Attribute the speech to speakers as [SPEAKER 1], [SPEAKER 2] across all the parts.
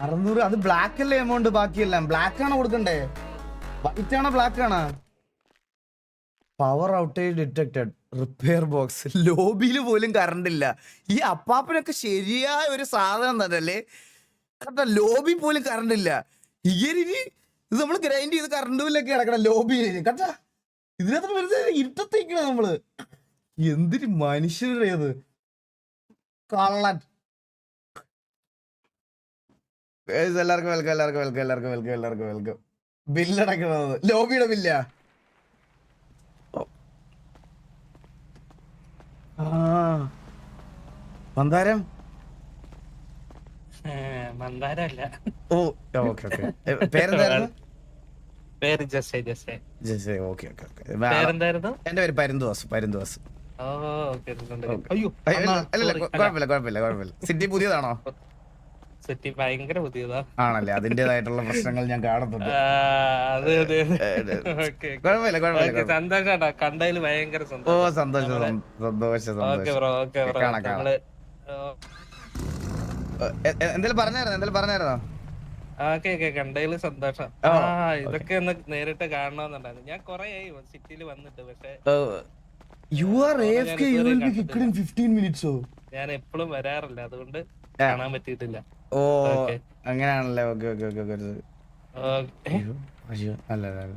[SPEAKER 1] അറുന്നൂറ് അത് ബ്ലാക്ക് അല്ലേ എമൗണ്ട് ബാക്കിയെല്ലാം? ബ്ലാക്ക് ആണോ കൊടുക്കണ്ടേ? വൈറ്റ് ആണോ ബ്ലാക്ക് ആണോ? Power outage detected repair box ലോബിയിൽ പോലും കറണ്ട് ഇല്ല. ഈ അപ്പാപ്പനൊക്കെ ശരിയായ ഒരു സാധനം തന്നെയല്ലേ കറക്റ്റാ ലോബി പോലും കറണ്ട് ഇല്ല. ഈ ഇത് നമ്മൾ ഗ്രൈൻഡ് ചെയ്ത് കറണ്ട് ബില്ലൊക്കെ കിടക്കണം ലോബിയിൽ കട്ടാ ഇതിനകത്ത് വെറുതെ ഇരുട്ടത്തേക്കണം നമ്മൾ. എന്തൊരു മനുഷ്യരുടെ ഇത്? കള്ളൻ. എല്ലാവർക്കും വെൽക്കം എല്ലാവർക്കും വെൽക്കം എല്ലാവർക്കും വെൽക്കം എല്ലാവർക്കും വെൽക്കം ബില്ലടക്കണത് ലോബിയുടെ ബില്ല മന്ദാരം?
[SPEAKER 2] മന്ദാരല്ല
[SPEAKER 1] ഓ ഓക്കെ ഓക്കെ. പേരെന്തായിരുന്നു?
[SPEAKER 2] പേര് just just
[SPEAKER 1] Jess, okay okay okay.
[SPEAKER 2] പേരെന്തായിരുന്നു?
[SPEAKER 1] എന്റെ പേര് പരുന്തുവാസ് പരുന്തുവാസ്.
[SPEAKER 2] ഓ ഓക്കെ അയ്യോ
[SPEAKER 1] അയ്യ, അല്ല, അല്ലല്ല കുഴപ്പമില്ല കുഴപ്പമില്ല കുഴപ്പമില്ല സിറ്റി പുതിയതാണോ?
[SPEAKER 2] സെറ്റി ഭയങ്കര പുതിയതാ.
[SPEAKER 1] ആണല്ലേ? അതിന്റേതായിട്ടുള്ള പ്രശ്നങ്ങൾ ഞാൻ കാണുന്നുണ്ട്.
[SPEAKER 2] അതെ അതെ
[SPEAKER 1] കുഴപ്പമില്ല കുഴപ്പമില്ല.
[SPEAKER 2] സന്തോഷാട്ടാ. കണ്ടതിൽ ഭയങ്കര
[SPEAKER 1] ഓ
[SPEAKER 2] സന്തോഷം.
[SPEAKER 1] സന്തോഷം സന്തോഷം
[SPEAKER 2] ഓക്കെ
[SPEAKER 1] സന്തോഷം.
[SPEAKER 2] Bro okay bro.
[SPEAKER 1] കാണാം, കാണാം.
[SPEAKER 2] നമ്മൾ ഓ,
[SPEAKER 1] എ- എ- എന്തേലും പറഞ്ഞായിരുന്നോ? എന്തേലും പറഞ്ഞായിരുന്നോ?
[SPEAKER 2] ഓക്കെ ഓക്കെ കണ്ടതിൽ സന്തോഷം. ആ ഇതൊക്കെ ഒന്ന് നേരിട്ട് കാണണമെന്നുണ്ടായിരുന്നു ഞാൻ കൊറേ ആയി സിറ്റിയിൽ വന്നിട്ട് പക്ഷെ
[SPEAKER 1] U R F K U will be kicked in 15 മിനിറ്റ്സോ
[SPEAKER 2] ഞാൻ എപ്പോഴും വരാറില്ല. അതുകൊണ്ട് കാണാൻ പറ്റിയിട്ടില്ല.
[SPEAKER 1] ഓ. അങ്ങനെയാണല്ലേ? ഓക്കെ ഓക്കെ ഓക്കെ അയ്യോ അല്ല അല്ല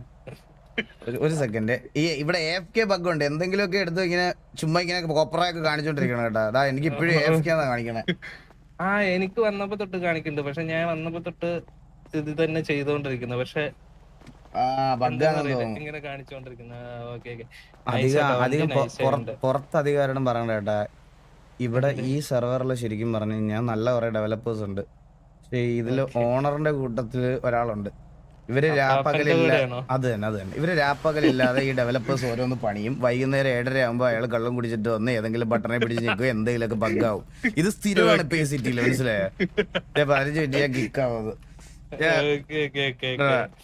[SPEAKER 1] ഒരു- സെക്കൻഡ് ഈ ഇവിടെ എഫ് കെ ബഗ് ഉണ്ട്. എന്തെങ്കിലുമൊക്കെ എടുത്ത് ഇങ്ങനെ ചുമ്മാ ഇങ്ങനെ കൊപ്പറയൊക്കെ കാണിച്ചോണ്ടിരിക്കണം കേട്ടോ. അതാ എനിക്ക് ഇപ്പോഴും എഫ് കെ ആണ് കാണിക്കണേ?
[SPEAKER 2] ആ എനിക്ക് വന്നപ്പോ തൊട്ട് കാണിക്കുന്നുണ്ട്. പക്ഷെ ഞാൻ വന്നപ്പോ തൊട്ട് ഇത് തന്നെ ചെയ്തോണ്ടിരിക്കുന്നു. പക്ഷെ
[SPEAKER 1] അധികം പുറത്ത് അധികാരണം പറയണ്ട കേട്ടാ. ഇവിടെ ഈ സെർവറിൽ ശരിക്കും പറഞ്ഞു കഴിഞ്ഞാൽ നല്ല കുറെ ഡെവലപ്പേഴ്സ് ഉണ്ട്. പക്ഷേ ഇതിൽ ഓണറിന്റെ കൂട്ടത്തിൽ ഒരാളുണ്ട്. ഇവർ രാപ്പകലില്ല? അത് തന്നെ അത് തന്നെ. ഇവർ രാപ്പകലില്ലാതെ ഈ ഡെവലപ്പേഴ്സ് ഓരോന്ന് പണിയും. വൈകുന്നേരം ഏഴര ആകുമ്പോൾ അയാൾ കള്ളം കുടിച്ചിട്ട് വന്ന് ഏതെങ്കിലും ബട്ടണെ പിടിച്ച് നിൽക്കും എന്തെങ്കിലുമൊക്കെ ബഗ് ആവും ഇത് സ്ഥിരമാണ് പേ സിറ്റിയിൽ മനസ്സിലായോ? പതിനഞ്ച് മിനിറ്റ് ഞാൻ കിക്ക് ആവുന്നത്. ഞാൻ-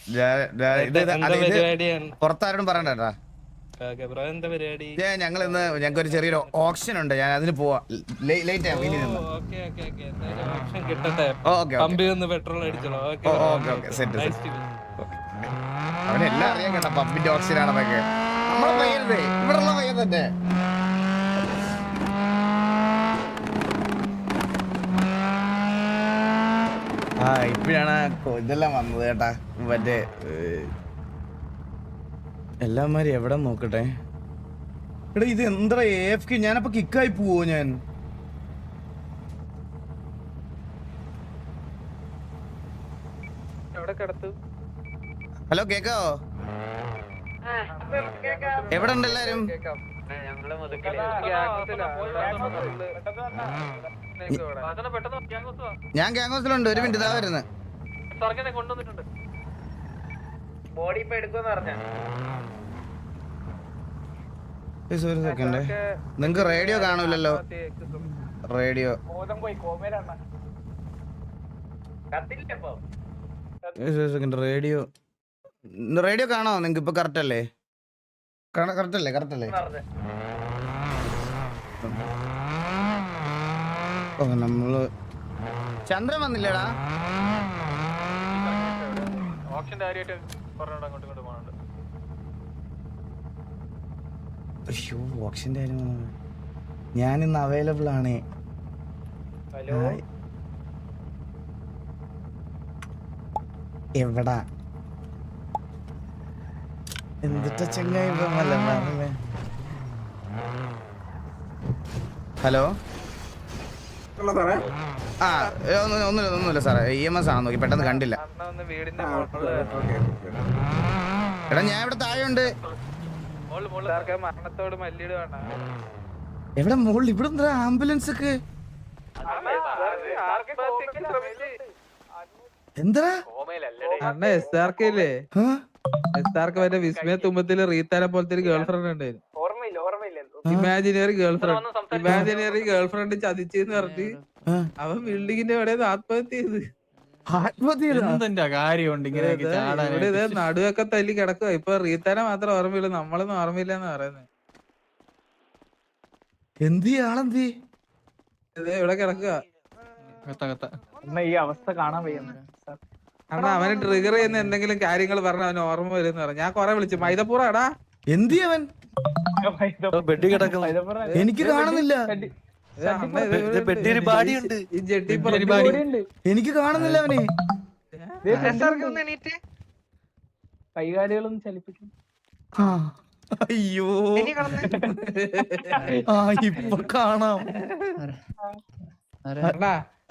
[SPEAKER 1] ഞാൻ- ഞാൻ- ഇത് ഇത്
[SPEAKER 2] എന്താ
[SPEAKER 1] അത് പുറത്താരോടും പറയണ്ട ഞങ്ങൾ ഇന്ന് ഞങ്ങൾക്ക് ഒരു ചെറിയൊരു ഓപ്ഷൻ ഉണ്ട്. ഞാൻ അതിന് പോവാ. ലേറ്റ് ആവും ഇനി. അവനെല്ലാം അറിയാൻ കേട്ടോ പമ്പിന്റെ ഓപ്ഷൻ ആണെന്നൊക്കെ നമ്മളെ പയ്യനേ ഇവിടെ ഉള്ള പയ്യൻ തന്നെ. ആ ഇപ്പോഴാണ് ഇതെല്ലാം വന്നത് കേട്ടാ. മറ്റേ എല്ലാമാരും എവിടെ നോക്കട്ടെ? എടാ ഇത് എന്താ എഫ് കെ ഞാനപ്പോ കിക്കായി പോവോ ഞാൻ?
[SPEAKER 2] എവിടെ കിടത്തു?
[SPEAKER 1] ഹലോ കേക്കാവോ? എവിടെ ഉണ്ട് എല്ലാരും? ഞാൻ ഗ്യാങ് ഒരു മിനിറ്റ് ഇതാ വരുന്നത്
[SPEAKER 2] കൊണ്ടുവന്നിട്ടുണ്ട്.
[SPEAKER 1] ഒരു സെക്കൻഡ് നിങ്ങക്ക് റേഡിയോ കാണൂലല്ലോ റേഡിയോ സെക്കൻഡ് റേഡിയോ റേഡിയോ കാണോ? നിങ്ങക്ക് ഇപ്പൊ കറക്റ്റ് അല്ലേ? കറക്റ്റ് അല്ലേ കറക്റ്റ് അല്ലേ? ഓ നമ്മൾ ചന്ദ്രൻ വന്നില്ലടാ.
[SPEAKER 2] ഓപ്ഷന്റെ കാര്യമായിട്ട് പറഞ്ഞോണ്ട് അങ്ങോട്ട് ഇങ്ങോട്ട് പോകണുണ്ട്
[SPEAKER 1] അയ്യോ കാര്യം ഞാൻ ഇന്ന് അവൈലബിൾ ആണ്.
[SPEAKER 2] ഹലോ.
[SPEAKER 1] എവിടാ? എന്തിട്ട ചെങ്ങായി ഹലോ? ആ ഒന്നുമില്ല ഒന്നുമില്ല സാറേ. ഇ എം എസ് ആണ് നോക്കി. പെട്ടെന്ന് കണ്ടില്ല.
[SPEAKER 2] അണ്ണ ഒന്ന് വീടിന്റെ
[SPEAKER 1] എടാ ഞാൻ ഇവിടെ താഴെ ഉണ്ട് എവിടെ മുകളിൽ ഇവിടെ എന്താ ആംബുലൻസ് ഒക്കെ? എന്താ
[SPEAKER 3] അണ്ണ എസ് ആർ കെ
[SPEAKER 1] അല്ലേ?
[SPEAKER 3] എസ് ആർ കെ മറ്റേ വിസ്മയ തുമ്പത്തിൽ റീത്താനെ പോലത്തെ ഒരു ഗേൾ ഫ്രണ്ട് ഉണ്ടായിരുന്നു imaginary girl friend imaginary girl friend ചതിച്ചെന്ന് പറഞ്ഞ് അവൻ ബിൽഡിങ്ങിന്റെ അവിടെ ആത്മഹത്യ ചെയ്ത്. ഇവിടെ നടുവൊക്കെ തല്ലി കിടക്കുക ഇപ്പൊ റീത്താനെ മാത്രം ഓർമ്മയില്ല നമ്മളൊന്നും ഓർമ്മയില്ല എന്ന് പറയുന്നത്
[SPEAKER 1] എന്ത്? ആളെന്ത്
[SPEAKER 3] ഇവിടെ കിടക്കുക
[SPEAKER 4] ഈ അവസ്ഥ കാണാൻ
[SPEAKER 3] അവനെ ട്രിഗർ ചെയ്യുന്ന എന്തെങ്കിലും കാര്യങ്ങൾ പറഞ്ഞ അവന് ഓർമ്മ വരും പറഞ്ഞു ഞാൻ കൊറേ വിളിച്ചു. മൈദപ്പൂറ എടാ
[SPEAKER 1] എന്തി അവൻ?
[SPEAKER 5] ബെഡ് കിടക്കുന്നു.
[SPEAKER 1] എനിക്ക് കാണുന്നില്ല.
[SPEAKER 5] ബെഡിൽ
[SPEAKER 3] ജെട്ടി
[SPEAKER 1] എനിക്ക് കാണുന്നില്ല അവനെ.
[SPEAKER 4] കൈകാലുകളും ചലിപ്പിക്കും.
[SPEAKER 1] ആ, അയ്യോ. ആ ഇപ്പൊ കാണാം.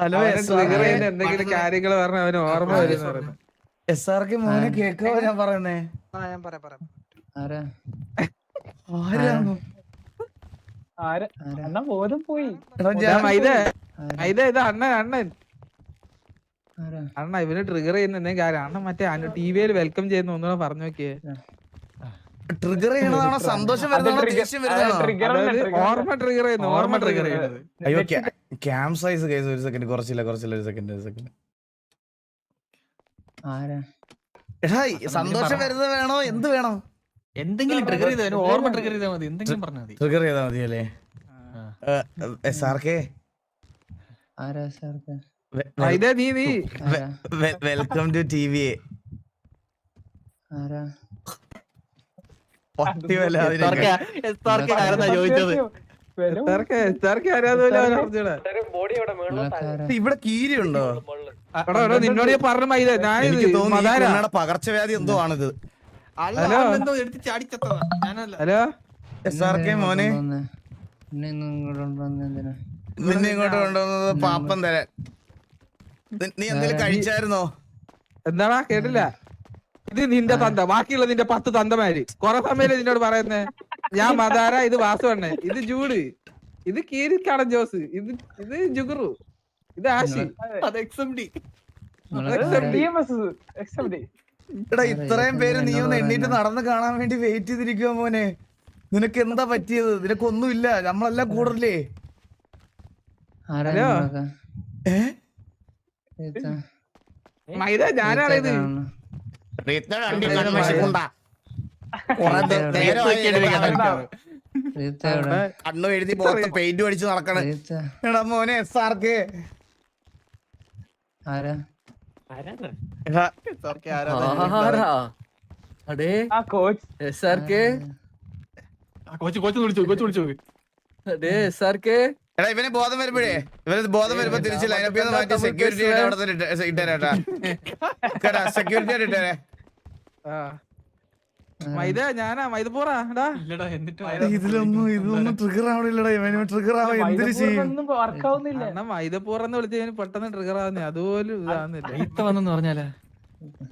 [SPEAKER 1] ഹലോ
[SPEAKER 3] എന്തെങ്കിലും കാര്യങ്ങൾ പറഞ്ഞ അവന് ഓർമ്മ വരും
[SPEAKER 1] എസ് ആർ കെ മോനെ കേക്കോ ഞാൻ പറയുന്നേ? ഞാൻ
[SPEAKER 4] പറയാം പറയാം. എന്നാ ബോധം പോയി.
[SPEAKER 3] ഇത് അണ്ണൻ അണ്ണൻ. അണ്ണ ഇവന് ട്രിഗർ ചെയ്യുന്ന എന്തെങ്കിലും കാര്യം. അണ്ണൻ മറ്റേ ടി വിയിൽ വെൽക്കം ചെയ്യുന്ന ഒന്നുകൂടെ പറഞ്ഞു നോക്കിയേ.
[SPEAKER 1] ട്രിഗർ ചെയ്യണതാണോ സന്തോഷം
[SPEAKER 3] ഓർമ്മ ട്രിഗർ ചെയ്യുന്നു ഓർമ്മ ട്രിഗർ ചെയ്യുന്നത്.
[SPEAKER 1] അയ്യോ ക്യാം സൈസ് കേസ് ഒരു സെക്കൻഡ് കുറച്ചില്ല കുറച്ചില്ല ഒരു സെക്കൻഡ് ഒരു സെക്കൻഡ് എടാ സന്തോഷം വരുന്നത് വേണോ? എന്ത് വേണോ?
[SPEAKER 6] എന്തെങ്കിലും ട്രിഗർ ചെയ്താൽ ഓർമ്മ ട്രിഗർ ചെയ്താൽ മതി. എന്തെങ്കിലും പറഞ്ഞാൽ മതി.
[SPEAKER 1] ട്രിഗർ ചെയ്താൽ മതി അല്ലേ എസ് ആർ കെ
[SPEAKER 3] നീ നീ.
[SPEAKER 1] Welcome to T V. ഇവിടെ കീരിയുണ്ടോ? ഉണ്ടോ
[SPEAKER 3] എടാ, എടാ, നിന്നോട് ഞാൻ പറഞ്ഞ മൈദ ഞാൻ.
[SPEAKER 1] പകർച്ചവ്യാധി എന്തോ ആണിത്.
[SPEAKER 3] ഹലോ?
[SPEAKER 1] എസ് ആർ കെ മോനെ. നിന്നെ ഇങ്ങോട്ട് കൊണ്ടുവന്നത് പാപ്പം തരാൻ. നി- എന്തെങ്കിലും കഴിച്ചായിരുന്നോ?
[SPEAKER 3] എന്താടാ കേട്ടില്ല? ഇത് നിന്റെ തന്ത. ബാക്കിയുള്ള നിന്റെ പത്ത് തന്തമാര്. കൊറേ സമയം നിന്നോട് പറയുന്നേ. ഞാൻ മദാര ഇത് വാസുവണ്ണേ ഇത് ജൂഡ്. ഇത് കീരിക്കാടൻ ജോസ് ഇത് ഇത് ജുഗുറു. ഇത് ആശി.
[SPEAKER 6] അത് X M D X M D X M D
[SPEAKER 1] എടാ ഇത്രയും പേര് നീ ഒന്ന് എണ്ണീട്ട് നടന്ന് കാണാൻ വേണ്ടി വെയിറ്റ് ചെയ്തിരിക്കുക മോനെ. നിനക്ക് എന്താ പറ്റിയത്? നിനക്കൊന്നുമില്ല. നമ്മളെല്ലാം കൂടല്ലേ?
[SPEAKER 3] ഹലോ? മൈദ.
[SPEAKER 1] കണ്ണു എഴുതി പെയിന്റ് അടിച്ച് നടക്കണ. എടാ മോനെ എസ് ആർ കെ
[SPEAKER 5] അടേ
[SPEAKER 4] കോച്ച്.
[SPEAKER 5] എസ് ആർ കെ
[SPEAKER 6] കൊച്ചു കൊച്ചു വിളിച്ചു കൊച്ചു വിളിച്ചു.
[SPEAKER 5] അടേ എസ് ആർ കെ
[SPEAKER 1] എടാ ഇവന് ബോധം വരുമ്പോഴേ ഇവന് ബോധം വരുമ്പോ തിരിച്ച് ലൈനപ്പ് ചെയ്ത് മാറ്റി സെക്യൂരിറ്റി ആയിട്ട് അവിടെ ഇട്ടേരാട്ടാ കേട്ടാ സെക്യൂരിറ്റി ആയിട്ട് ഇട്ടേ
[SPEAKER 3] ആ. മൈദ ഞാനാ മൈദ പോറാ എടാ
[SPEAKER 6] ഇല്ലടാ എന്നിട്ട്
[SPEAKER 1] ഇതിലൊന്നും ഇതൊന്നും ട്രിഗർ ആവണില്ലടാ ഇവന് ട്രിഗർ ആവാൻ എന്തിനു ചെയ്യും?
[SPEAKER 4] വർക്കാവുന്നില്ല
[SPEAKER 3] അണ്ണ മൈദപ്പൂറെന്ന് വിളിച്ചതിന് പെട്ടെന്ന് ട്രിഗർ ആവുന്നേ. അതുപോലും ഇതാവുന്നില്ല.
[SPEAKER 6] റീത്ത വന്നെന്ന് പറഞ്ഞാലേ?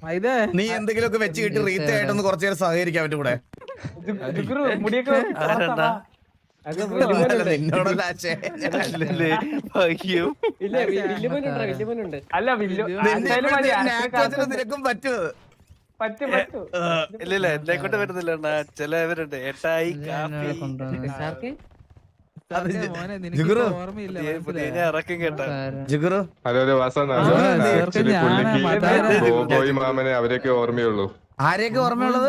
[SPEAKER 3] മൈദ.
[SPEAKER 1] നീ എന്തെങ്കിലുമൊക്കെ വെച്ച് കിട്ടി റീത്ത ആയിട്ടൊന്ന് കുറച്ചു നേരം സഹകരിക്കാൻ പറ്റും കൂടെ. നിനക്കും പറ്റും.
[SPEAKER 4] പറ്റും പറ്റും.
[SPEAKER 5] ഇല്ല ഇല്ല എന്നെ കൊണ്ട് വരുന്നില്ല അണ്ണാ. ചിലവരുണ്ട്. ഏട്ടായി കാപ്പി
[SPEAKER 7] മാമനെ അവരൊക്കെ ഓർമ്മയുള്ളൂ.
[SPEAKER 1] ആരെയൊക്കെ ഓർമ്മയുള്ളത്?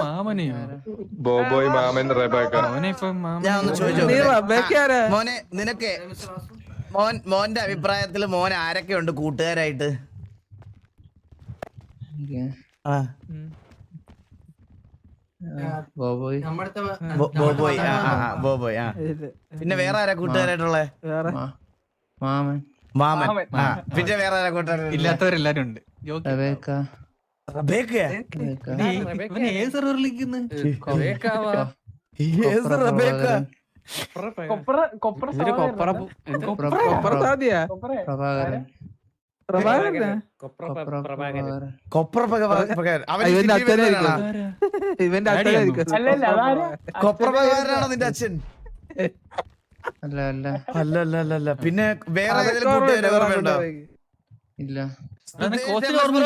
[SPEAKER 7] ബോബോയ് മാമൻ റെബേക്ക.
[SPEAKER 6] അവനെ ഇപ്പൊ മാമൻ
[SPEAKER 1] ഞാൻ ഒന്ന് ചോദിച്ചു. മോനെ നിനക്ക് മോൻ മോന്റെ അഭിപ്രായത്തിൽ മോൻ ആരൊക്കെ ഉണ്ട് കൂട്ടുകാരായിട്ട് ആ.
[SPEAKER 8] ബോബോയ്.
[SPEAKER 1] ബോബോയ്. ആ ബോബോയ് ആ. പിന്നെ വേറെ ആരാ കൂട്ടുകാരായിട്ടുള്ളേ?
[SPEAKER 3] വേറെ?
[SPEAKER 8] മാമൻ.
[SPEAKER 1] മാമൻ. ആ പിന്നെ വേറെ ആരാ കൂട്ടുകാരായിട്ടുള്ളെ?
[SPEAKER 6] ഇല്ലാത്തവരെല്ലാരും ഉണ്ട്
[SPEAKER 8] റബേക്ക.
[SPEAKER 6] ഏത്?
[SPEAKER 4] കൊപ്ര കൊപ്ര കൊപ്പറ
[SPEAKER 3] കൊപ്പറ
[SPEAKER 4] കൊപ്ര
[SPEAKER 8] പ്രഭാകരൻ.
[SPEAKER 3] പ്രഭാകരനാ
[SPEAKER 8] കൊപ്ര പ്രഭാകരൻ.
[SPEAKER 1] നിന്റെ അച്ഛൻ?
[SPEAKER 8] അല്ല അല്ല.
[SPEAKER 1] അല്ല അല്ല അല്ല അല്ല പിന്നെ വേറെ
[SPEAKER 8] ഇല്ല.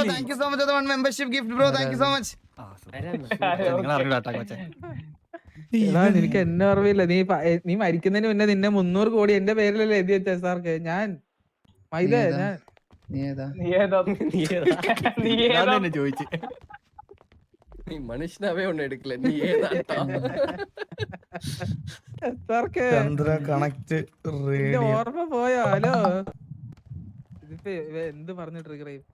[SPEAKER 1] Thank you so much one membership gift bro thank you so much
[SPEAKER 6] നിങ്ങൾ അറിയില്ലാട്ടാ കൊച്ചെ.
[SPEAKER 3] എടാ, നിനക്ക് എന്നെ ഓർമ്മയില്ല നീ നീ മരിക്കുന്നതിന് മുന്നേ നിന്നെ മുന്നൂറ് കോടി എന്റെ പേരിലല്ലേ എഴുതി വെച്ച സാർക്ക്. ഞാൻ മൈദ ഞാൻ
[SPEAKER 8] നീ ഏതാ
[SPEAKER 4] നീ ഏതാ നീ
[SPEAKER 6] ഞാൻ
[SPEAKER 4] ഏതാ
[SPEAKER 6] ചോദിച്ചു.
[SPEAKER 5] നീ മനുഷ്യനാവേ ഒന്ന് എടുക്കല നീ ഏതാ
[SPEAKER 3] സാർക്ക്
[SPEAKER 1] ചന്ദ്ര കണക്ട്
[SPEAKER 3] നിന്റെ ഓർമ്മ പോയോ? ഹലോ? എന്ത് പറഞ്ഞു ട്രിഗർ ചെയ്യും?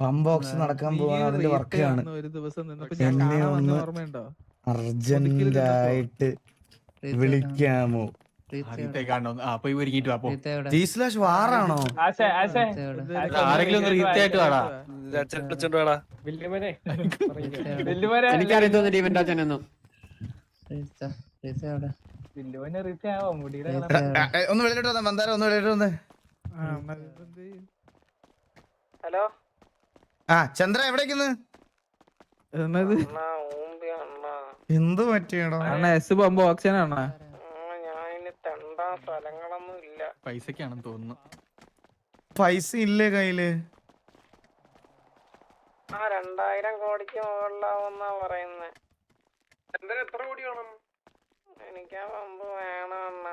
[SPEAKER 1] പംബോക്സ് നടക്കാൻ പോകാൻ അതിന്റെ വർക്കാണ്
[SPEAKER 3] ഒരു ദിവസം നിന്നപ്പോ ഞാൻ വന്ന
[SPEAKER 1] ഒന്ന്
[SPEAKER 3] ഓർമ്മയുണ്ടോ?
[SPEAKER 1] അർജന്റ് ആയിട്ട് വിളിക്കാമോ? വാറാണോ?
[SPEAKER 6] ആരെങ്കിലും വാടാ.
[SPEAKER 9] ഇവന്റെ അച്ഛനൊന്നും
[SPEAKER 1] ഒന്ന് വെളിയിലോട്ട് വന്നേ മന്ദാരം ഒന്ന് വെളിയിലോട്ട് വന്നേ?
[SPEAKER 2] ഹലോ?
[SPEAKER 1] ആ ചന്ദ്ര എവിടേക്കുന്ന്? എന്ത് പറ്റിയാണോ
[SPEAKER 3] അണ്ണാ എസ് പമ്പ് ഓക്സിജൻ ആണോ
[SPEAKER 2] ഞാൻ ഇനി തെണ്ടാൻ സ്ഥലങ്ങളൊന്നും ഇല്ല
[SPEAKER 6] പൈസക്കാണെന്ന് തോന്നുന്നു.
[SPEAKER 1] പൈസ ഇല്ലേ കയ്യിൽ?
[SPEAKER 2] ആ രണ്ടായിരം കോടിക്ക് മുകളിലാവുന്നാ പറയുന്നേ. എത്ര കോടി വേണം? എനിക്ക് ആ പമ്പ് വേണമെന്ന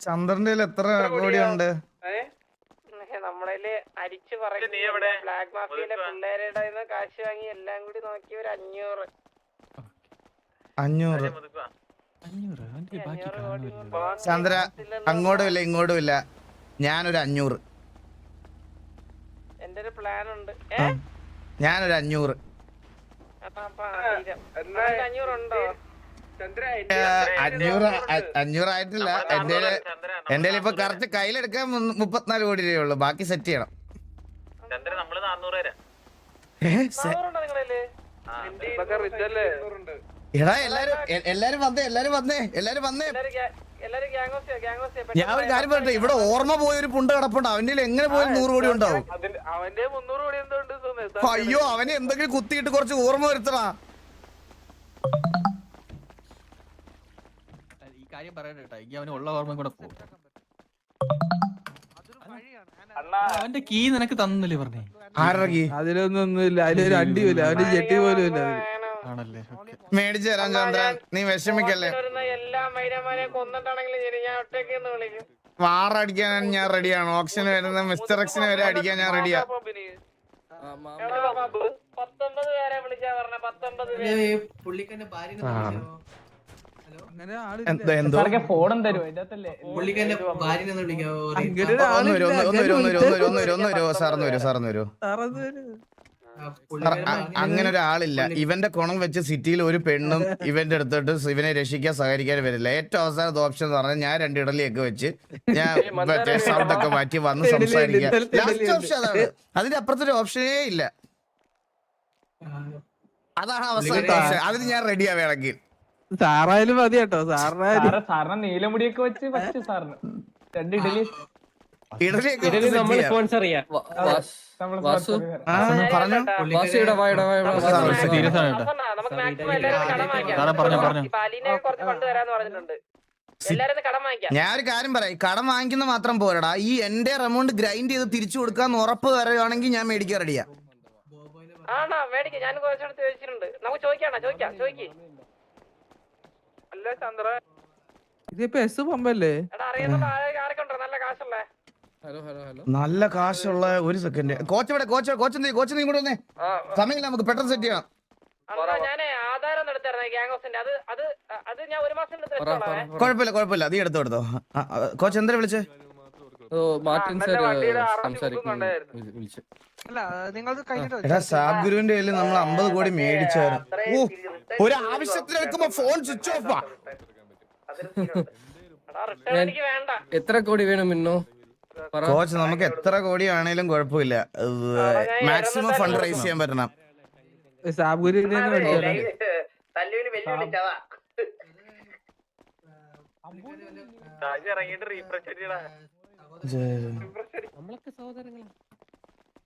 [SPEAKER 1] ചന്ദ്രന്റെ എത്ര കോടിയുണ്ട്?
[SPEAKER 2] നമ്മളതിൽ അരിച്ചു പറയും ബ്ലാക്ക് മാഫിയയിലെ പിള്ളേരുടെ കാശ് വാങ്ങി എല്ലാം കൂടി നോക്കി ഒരു അഞ്ഞൂറ്.
[SPEAKER 1] അഞ്ഞൂറ്.
[SPEAKER 6] അഞ്ഞൂറ്.
[SPEAKER 1] ചന്ദ്ര. അങ്ങോട്ടും ഇല്ല ഇങ്ങോട്ടും ഇല്ല. ഞാനൊരു അഞ്ഞൂറ്.
[SPEAKER 2] എന്റെ ഒരു പ്ലാൻ ഉണ്ട്
[SPEAKER 1] ഞാനൊരു അഞ്ഞൂറ്. അഞ്ഞൂറ് അഞ്ഞൂറായിട്ടില്ല. എന്റെ എന്റെ ഇപ്പൊ കറക്റ്റ് കയ്യിലെടുക്കാൻ മുപ്പത്തിനാല് കോടി രൂപയുള്ളൂ ബാക്കി സെറ്റ് ചെയ്യണം. നമ്മൾ
[SPEAKER 2] നാന്നൂറ് തരാം
[SPEAKER 1] എടാ എല്ലാരും എല്ലാരും വന്നേ എല്ലാരും വന്നേ എല്ലാരും വന്നേ. ഞാൻ ഒരു കാര്യം പറയട്ടെ ഇവിടെ ഓർമ്മ പോയ ഒരു പുണ്ട് കിടപ്പുണ്ട്. അവന്റെ എങ്ങനെ പോയാലും നൂറ് കോടി ഉണ്ടാവും?
[SPEAKER 2] അവന്റെ മുന്നൂറ് കോടി എന്തോ ഉണ്ട് സുമേ.
[SPEAKER 1] അയ്യോ അവനെ എന്തെങ്കിലും കുത്തിയിട്ട് കുറച്ച് ഓർമ്മ വരുത്തണ.
[SPEAKER 6] ഈ കാര്യം പറയട്ടെ ഈ അവന് ഉള്ള ഓർമ്മ കൂടെ പോകും. അവന്റെ കീ നിനക്ക് തന്നില്ലേ പറഞ്ഞേ?
[SPEAKER 1] ആരുടെ കീ?
[SPEAKER 3] അതിലൊന്നും ഒന്നുമില്ല അതിലൊരു അണ്ടിയുമില്ല അവന്റെ ജെട്ടി പോലും ഇല്ല.
[SPEAKER 6] ആണല്ലേ? ഓക്കെ.
[SPEAKER 1] മേടിച്ചു തരാം ചന്ദ്രൻ. നീ വിഷമിക്കല്ലേ?
[SPEAKER 2] വരുന്ന എല്ലാ മൈരന്മാരെയും കൊന്നിട്ടാണെങ്കിലും ശരി ഞാൻ ഒറ്റയ്ക്ക് എന്ന് വിളിക്കും.
[SPEAKER 1] വാറടിക്കാൻ ഞാൻ റെഡിയാണ്. ഓപ്ഷന് വരുന്ന മിസ്റ്റർ എക്സിന് വരെ അടിക്കാൻ ഞാൻ റെഡിയാ.
[SPEAKER 2] എടാ വരൂ പത്തൊമ്പത്
[SPEAKER 1] വരൂ സാറന്ന് വരൂ
[SPEAKER 3] അങ്ങനെ
[SPEAKER 1] ഒരാളില്ല. ഇവന്റെ കുണം വെച്ച് സിറ്റിയിൽ ഒരു പെണ്ണും ഇവന്റെ അടുത്തോട്ട് ഇവനെ രക്ഷിക്കാൻ സഹകരിക്കാൻ വരില്ല. ഏറ്റവും അവസാനത്തെ ഓപ്ഷൻ എന്ന് പറഞ്ഞാൽ ഞാൻ രണ്ട് ഇടലിയൊക്കെ വെച്ച് ഞാൻ മറ്റേ സൗണ്ട് ഒക്കെ മാറ്റി വന്ന്
[SPEAKER 3] സംസാരിക്കുക
[SPEAKER 1] ലാസ്റ്റ് ഓപ്ഷൻ അതാണ്. അതിന്റെ അപ്പുറത്തൊരു ഓപ്ഷനേ ഇല്ല. അതാണ് അവസാനത്തെ ഓപ്ഷൻ അതിന് ഞാൻ റെഡിയാ വേണമെങ്കിൽ.
[SPEAKER 3] സാറായാലും മതി കേട്ടോ. സാറിനായാലും
[SPEAKER 4] സാറ് നീലമുടിയൊക്കെ വെച്ച് പറ്റും സാറിന്. രണ്ട് ഇഡലി.
[SPEAKER 1] ഇഡലി നമ്മൾ
[SPEAKER 4] സ്പോൺസർ ചെയ്യാം.
[SPEAKER 9] വാസു?
[SPEAKER 4] sponsor ചെയ്യാം.
[SPEAKER 1] പറഞ്ഞു?
[SPEAKER 9] വാസിയുടെ വായുടെ
[SPEAKER 6] സീരിയസ് ആണ് കേട്ടോ
[SPEAKER 2] നമുക്ക് മാക്സിമം എല്ലാവരും കടം വാങ്ങിക്കാം.
[SPEAKER 6] സാറേ പറഞ്ഞോ പറഞ്ഞോ.
[SPEAKER 2] കുറച്ച് ഫണ്ട് തരാന്ന് പറഞ്ഞിട്ടുണ്ട്. എല്ലാരും കടം വാങ്ങിക്കാം.
[SPEAKER 1] ഞാൻ ഒരു കാര്യം പറയാം. കടം വാങ്ങിക്കുന്ന മാത്രം പോരടാ. ഈ എന്റെ എമൗണ്ട് ഗ്രൈൻഡ് ചെയ്ത് തിരിച്ചു കൊടുക്കാന്ന് ഉറപ്പ് വരുകയാണെങ്കിൽ ഞാൻ മേടിക്കാൻ റെഡിയാ.
[SPEAKER 2] ആണോ? മേടിക്കാം. ഞാൻ ചോദിച്ചിട്ടുണ്ട് നമുക്ക് ചോദിക്കാണോ? ചോദിക്കാം ചോദിക്ക്. അല്ല ചന്ദ്ര.
[SPEAKER 3] ഇതിപ്പോ എസ് പമ്പല്ലേ
[SPEAKER 2] ആരൊക്കെ ഉണ്ടോ? നല്ല
[SPEAKER 9] ഹലോ
[SPEAKER 1] നല്ല കാശുള്ള ഒരു സെക്കൻഡ് കോച്ച് ഇവിടെ കോച്ച് കോച്ച് നീ കോച്ച് നീ കൂടെ വന്നേ. സമയമില്ല നമുക്ക് പെട്ടെന്ന് സെറ്റ് ചെയ്യാം.
[SPEAKER 2] അന്നാ ഞാനേ ആധാരം ഒന്ന് എടുത്തായിരുന്നു അത് അത് അത് ഞാൻ ഒരു മാസം എടുത്ത് വെച്ചോളാവേ
[SPEAKER 1] കുഴപ്പമില്ല കുഴപ്പമില്ല. നീ എടുത്തോ എടുത്തോ. കോച്ച് എന്താ വിളിച്ചേ? എടാ സാബ് ഗുരുവിന്റെ കയ്യിൽ നമ്മൾ അമ്പത് കോടി മേടിച്ചായിരുന്നു ഒരു ആവശ്യത്തിന് എടുക്കുമ്പോ ഫോൺ സ്വിച്ച് ഓഫാ
[SPEAKER 2] എടാ റിട്ടേൺ എനിക്ക് വേണ്ട.
[SPEAKER 9] എത്ര കോടി വേണം മിന്നോ?
[SPEAKER 1] കോച്ച് നമുക്ക് എത്ര കോടി ആണേലും കുഴപ്പമില്ല. മാക്സിമം ഫണ്ട് റൈസ് ചെയ്യാൻ പറ്റണം.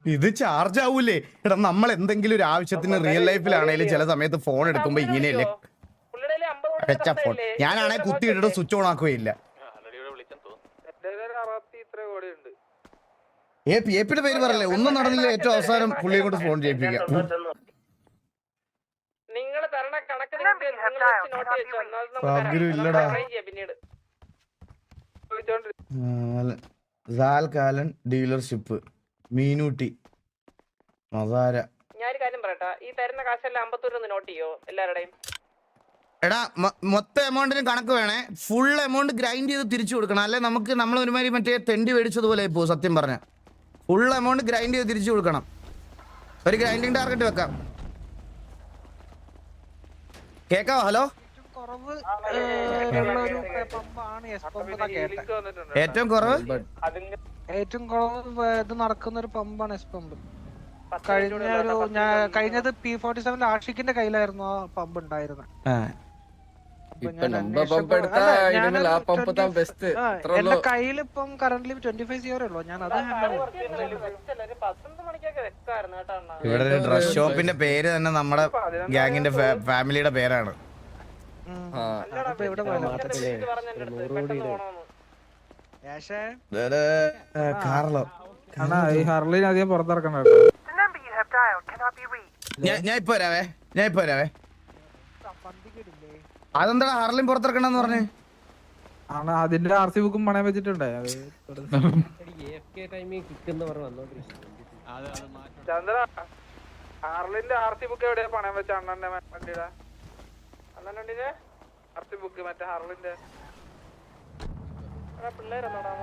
[SPEAKER 1] ഇത് ചാർജ് ആവൂലേ? എടാ നമ്മൾ എന്തെങ്കിലും ഒരു ആവശ്യത്തിന് റിയൽ ലൈഫിലാണേലും ചില സമയത്ത് ഫോൺ എടുക്കുമ്പോ ഇങ്ങനെയല്ലേ? ഫോൺ ഞാനാണെ കുത്തി ഇട്ടിട്ട് സ്വിച്ച് ഓൺ ആക്കുകയില്ല. പി എ പിയുടെ പേര് പറയല്ലേ? ഒന്നും നടന്നില്ല. ഏറ്റവും അവസാനം പുള്ളിയെ കൊണ്ട് ഫോൺ ചെയ്യിപ്പിക്കാം.
[SPEAKER 2] നിങ്ങൾ തരണ കണക്ക്.
[SPEAKER 1] ഇല്ലടാ. ഡീലർഷിപ്പ്. മീനൂട്ടി. മസാര.
[SPEAKER 2] ഞാനൊരു കാര്യം പറയട്ടെ. ഈ തരുന്ന കാശെല്ലാം അമ്പത്തൂരിൽ നിന്ന് നോട്ട് ചെയ്യോ എല്ലാവരുടെയും?
[SPEAKER 1] എടാ മൊത്തം എമൗണ്ടിന് കണക്ക് വേണേ. ഫുൾ എമൗണ്ട് ഗ്രൈൻഡ് ചെയ്ത് തിരിച്ചു കൊടുക്കണം. അല്ലെ നമുക്ക് നമ്മൾ ഒരുമാതിരി മറ്റേ തെണ്ടി മേടിച്ചതുപോലെ പോകും സത്യം പറഞ്ഞ. ഫുൾ എമൗണ്ട് ഗ്രൈൻഡ് ചെയ്ത് തിരിച്ചു കൊടുക്കണം. ഒരു ഗ്രൈൻഡിങ് ടാർഗറ്റ് വെക്കാം. കേക്കാവോ? ഹലോ ഏറ്റവും കുറവ്
[SPEAKER 2] ഏറ്റവും കുറവ്? ഇത് നടക്കുന്ന ഒരു പമ്പാണ് എസ് പമ്പ് കഴിഞ്ഞ ഒരു ഞാൻ കഴിഞ്ഞത് പി ഫോർട്ടി സെവൻ ആഷിക്കിന്റെ കയ്യിലായിരുന്നു ആ പമ്പ് ഉണ്ടായിരുന്നത്.
[SPEAKER 1] ആ,
[SPEAKER 9] ഇപ്പൊ നമ്മ പമ്പ് എടുത്താ ഇനിമേൽ ആ പമ്പ് താൻ ബെസ്റ്റ്
[SPEAKER 2] എന്റെ കയ്യിലിപ്പം കറന്റ് ട്വന്റി ഫൈവ് സീറോ ഉള്ളൂ. ഞാൻ അത്
[SPEAKER 1] ഇവിടെ ഒരു ഡ്രസ് ഷോപ്പിന്റെ പേര് തന്നെ നമ്മുടെ ഗാങ്ങിന്റെ ഫാമിലിയുടെ പേരാണ്.
[SPEAKER 9] ആ.
[SPEAKER 2] ഇവിടെ
[SPEAKER 1] കാർലോ
[SPEAKER 3] അണ്ണാ ഈ ഹർലിന് അധികം പുറത്തിറക്കണ്ട കേട്ടോ.
[SPEAKER 1] ഞാൻ ഞാൻ ഇപ്പൊ വരാവേ. ഞാൻ ഇപ്പൊ വരാവേ. അതെന്താ ഹർലിൻ പുറത്തിറക്കണെന്ന് പറഞ്ഞു?
[SPEAKER 3] ആണ് അതിന്റെ ആർ സി ബുക്കും പണയം വെച്ചിട്ടുണ്ടേ.
[SPEAKER 2] ചന്ദ്ര ഹാർലിന്റെ ആർ സി ബുക്ക് എവിടെയാ പണയം വെച്ച അണ്ണന്റെ വണ്ടിയുടെ? അണ്ണന്റെ വണ്ടിയുടെ ആർ സി ബുക്ക് മറ്റേ ഹാർലിന്റെ പിള്ളേരല്ലോടാ